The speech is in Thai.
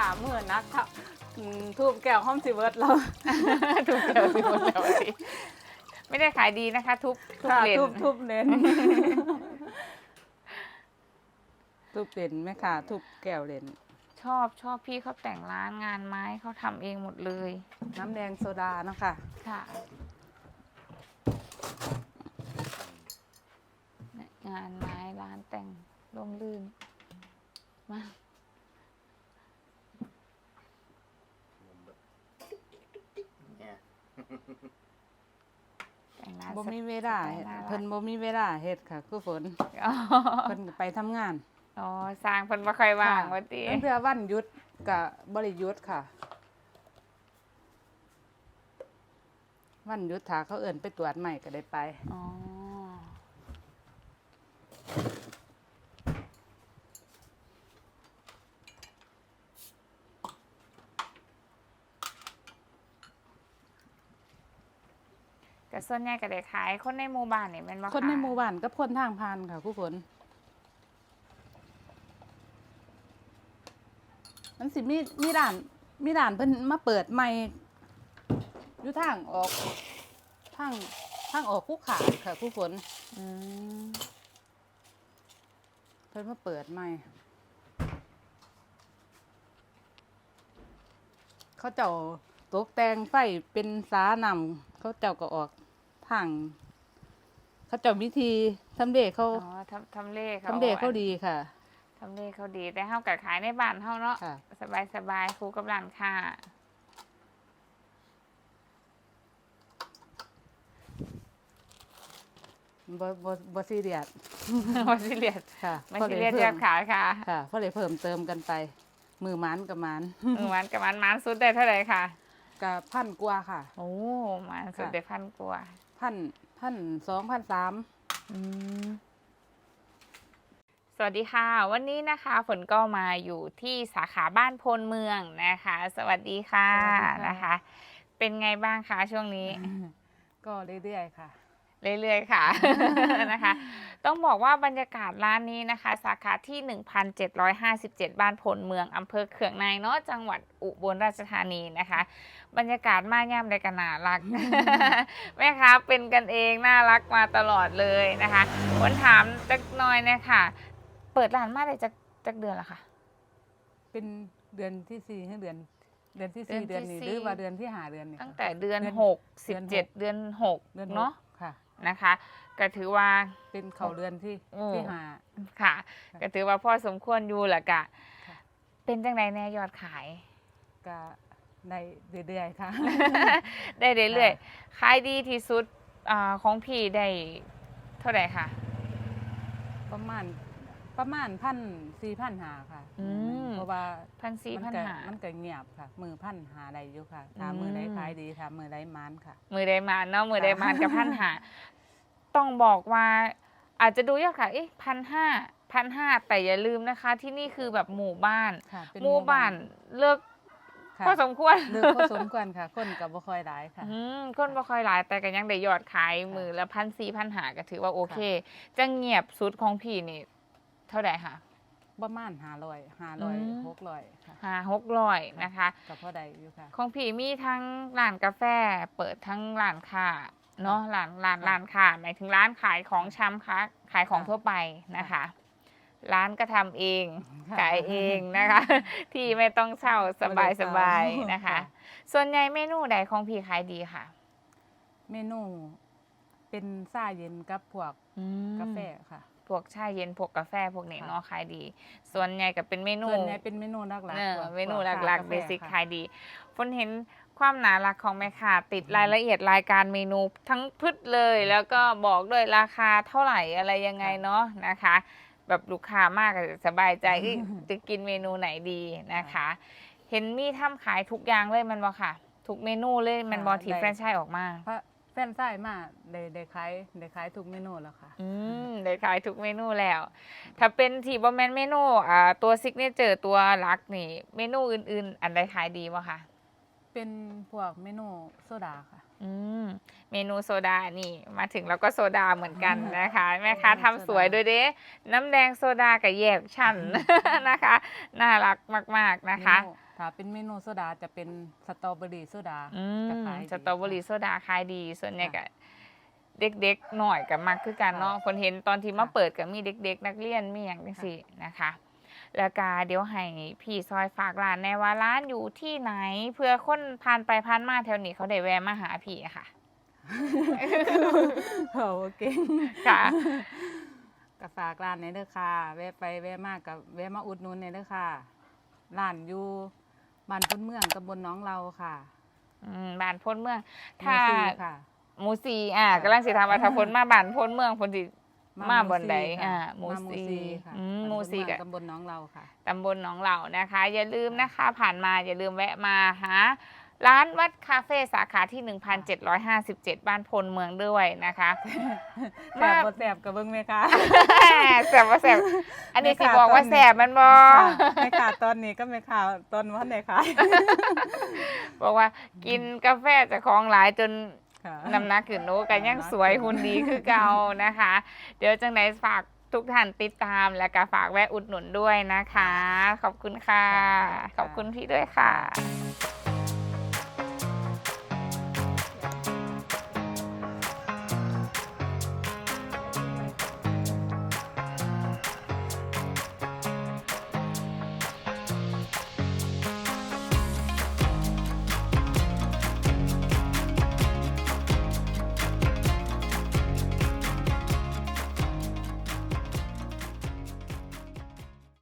ไม่ขาเมื่อนักค่ะอืมทูบแก้วห้อมสิเวิร์ดเราทุบเดียวสิหมดแล้วสิไม่ได้ขายดีนะคะ ทุบทุบค่ะเลนทูบทูบเลนทูบเลนไม่ขาทูบแก้วเลนชอบชอบพี่เขาแต่งร้านงานไม้เขาทำเองหมดเลยน้ำแดงโซดาเนาะคะค่ะเนี่ยงานไม้ร้านแต่งร่มรื่นมาก เนี่ย แต่งร้านบ่สักมีเวลาสไตล์น่ารักเพิ่นบ่มีเวลาเฮ็ดค่ะ คือฝนอ๋อเพิ่นก็ไปทำงานอ๋อสร้างเพิ่นบ่ค่อยว่างค่ะว่าติเพื่อวันหยุดกับบริยุทธ์ค่ะ วันหยุดถ้าเขาเอิ่นไปตรวจใหม่ก็ได้ไปอ๋อ ก็ส่วนใหญ่ก็ได้ขายคนในหมู่บ้านนี่แม่นบ่ะคนในหมู่บ้านกับคนทางพานค่ะผู้ฝนมันสิมีมีด่านมีด่านเพิ่นมาเปิดใหม่อยู่ทางออกทางทางออกคู่ขาดค่ะผู้ฝนอืมเพิ่นมาเปิดใหม่ เขาเจ้าตกแต่งไฟเป็นสานำเขาเจ้าก็ออก ทางเขาเจ้าวิธีทำเลเขาอ๋อทำทำเลเขาทำเลเขาดีค่ะทำเลเขาดีแต่เฮาก็ขายในบ้านเฮาเนาะค่ะ สบายสบายๆคู่กับร้านค้าบ่บ่บ่ซีเรียสบ่ซีเรียสค่ะไม่พอซีด้เรียสพิ่เรียมบขายค่ะค่ะเพราะเลยเพิ่มเติมกันไป มือหมันกับหมันหนึ่งวันกับมันมันสุดได้เท่าไหร่ค่ะ กับพันกว่าค่ะ โอ้มันสุดค่ะได้พันกว่า พันพันสองพันสามสวัสดีค่ะ วันนี้นะคะฝนก็มาอยู่ที่สาขาบ้านพลเมืองนะคะ สวัสดีค่ะนะคะ เป็นไงบ้างคะช่วงนี้ ก็เรื่อยๆค่ะ เรื่อยๆค่ะนะคะ ต้องบอกว่าบรรยากาศร้านนี้นะคะ สาขาที่ 1,757 บ้านพลเมืองอำเภอเขืองในเนาะจังหวัดอุบลราชธานีนะคะ บรรยากาศมาย่ำได้กันนารักแม่ค้าเป็นกันเองน่ารักมาตลอดเลยนะคะวันถามจักหน่อยเนะคะเปิดร้านมาได้จักจักเดือนละค่ะ เป็นเดือนที่สี่ให้เดือน เดือนที่เดืสี่อนที่เดือนนี้สี่หรือว่าเดือนที่หาเดือนนี้ตั้งแต่เดือนเดือนหกเดืสิบอนหกเจ็ดเดือนหกเดือนหกเนาะค่ะ นะคะ ก็ถือว่าเป็นเขาเดือนที่โอ้ที่หาค่ะค่ะ ก็ถือว่าพ่อสมควรอยู่แหละกะ ค่ะ เป็นจังไดแน่ยอดขาย ก็ในเรื่อยๆค่ะ ได้เรื่อยๆขายดีที่สุดอาของพี่ได้เท่าไหร่ค่ะ ประมาณ ประมาณพันสี่พันหาค่ะอืม เพราะว่าพันสี่มัพันก็หามันก็เงียบค่ะ มือพันหาได้อยู่ค่ะถามอืมมือใดขายดีถามมือใดมันค่ะ มือได้มานเนาะมือได้ค่ะมานกับพันหาต้องบอกว่า อาจจะดูยอดขายเอ๊ะพันห้าพันห้าแต่อย่าลืมนะคะ ที่นี่คือแบบหมู่บ้าน ค่ะเป็นหมู่บ้านเลิกค่ะพอสมควร เลือกพอสมควรค่ะ คนกับบ่ค่อยหลายค่ะ อืมคนบ่ค่อยหลายแต่ก็ยังได้ยอดขายมือละพันสี่พันหาก็ถือว่าโอเค จะเงียบสุดของพี่นี่ เท่าไหร่ค่ะประมาณหาร้อยหาร้อยอืมหกร้อยค่ะห้าหกร้อยนะคะกับพ่อใดอยู่ค่ะ ของพี่มีทั้งร้านกาแฟ เปิดทั้งร้านค้าเนาะร้านร้านค่ะร้านค้าหมายถึงร้านขายของชำค่ะขายของค่ะทั่วไปนะคะ ร้านก็ทำเองค่ะขายเองนะคะ ที่ไม่ต้องเช่าสบายสบายๆนะคะ ส่วนใหญ่เมนูใดของพี่ขายดีค่ะ เมนูเป็นซ่าเย็นกับพวกกาแฟค่ะ พวกชาเย็นพวกกาแฟพวกนี้ค่ะเนาะขายดี ส่วนใหญ่ก็เป็นเมนูส่วนใหญ่เป็นเมนูหลักเออพวกเมนูพวหลักชาๆกาแฟเบสิกค่ะขายดีฝนเห็นความน่ารักของแม่ค้าติดรายละเอียดรายการเมนูทั้งพืชเลย แล้วก็บอกด้วยราคาเท่าไหร่อะไรยังไงเนาะนะคะ แบบลูกค้ามากก็จะสบายใจเอ้ยจะกินเมนูไหนดีนะคะ เห็นมีทำขายทุกอย่างเลยมันบอค่ะ ทุกเมนูเลยมันบอที่แฟรนไชส์ออกมาเพราะแฟ นไส้มาได้ได้ขายได้ขายทุกเมนูแล้วค่ะ อืมได้ขายทุกเมนูแล้ว ถ้าเป็นที่บอแมนเมนูอ่าตัวซิกเนเจอร์ตัวหลักนี่ เมนูอื่นๆ อันใดขายดีบ่คะ เป็นพวกเมนูโซดาค่ะ อืมเมนูโซดานี่มาถึงแล้วก็โซดาเหมือนกันนะคะ แม่ค้าทำสวยด้วยเด้น้ำแดงโซดากับแยกชั้นนะคะ น่ารักมาก ๆนะคะ เมถ้าเป็นเมนูโซดาจะเป็นสตรอเบอรี่โซดาอืจะมขายดี สตรอเบอรี่โซดาขายดีส่วนใหญ่ค่ะก็เด็กๆหน่อยกับมากคือกันเนาะคนเห็นตอนที่มาค่ะ เปิดกับมีเด็ก ๆ นักเรียนมีอย่างจังซี่นะคะ แล้วก็เดี๋ยวให้พี่ซอยฝากร้านแน่ว่าร้านอยู่ที่ไหน เพื่อคนผ่านไปผ่านมาแถวนี้เขาได้แวะมาหาพี่อะค่ะโอเคค่ะก็ฝากร้านในเด้อค่ะแวะไปแวะมากกับแวะมาอุดหนุนในเด้อค่ะร้านอยู่บ้านพ้นเมืองตำบลหน้องเราค่ะอืมบ้านพ้นเมืองหถ้ามู่สี่ค่ะหมูซีอะค่ะกำลังสิถามว่าถ้าพ้นมาบ้านพ้นเมืองพ้นสิ มาหบนใดสี่ค่ะอ่าหมู่มาหมู่สี่สี่ค่ะอืมบ้านหมู่พ้นสี่เมืองก็ตำบลหน้องเราค่ะตำบลหนองเหล่านะคะ อย่าลืมนะคะผ่านมาอย่าลืมแวะมาหาร้านวัดคาเฟ่สาขาที่ 1757 บ้านพลเมืองด้วยนะคะแสมาบบ่แสบกับเบิ้งไหมคะแสบว่าแสบอันนี้สิแม่ค้าบอกว่าตอนนี้แสบมันบอไม่ขาดตอนนี้ก็ไม่ขาดตอนวันไหนคะบอกว่ากินกาแฟจากของหลายจนค่ะ น้ำหนักขึ้นโนกันยังสวยหุ่นดีคือเก่านะคะ เดี๋ยวจังไหนฝากทุกท่านติดตามและก็ฝากแวะอุดหนุนด้วยนะคะ ขอบคุณค่ะค่ะขอบคุณพี่ด้วยค่ะ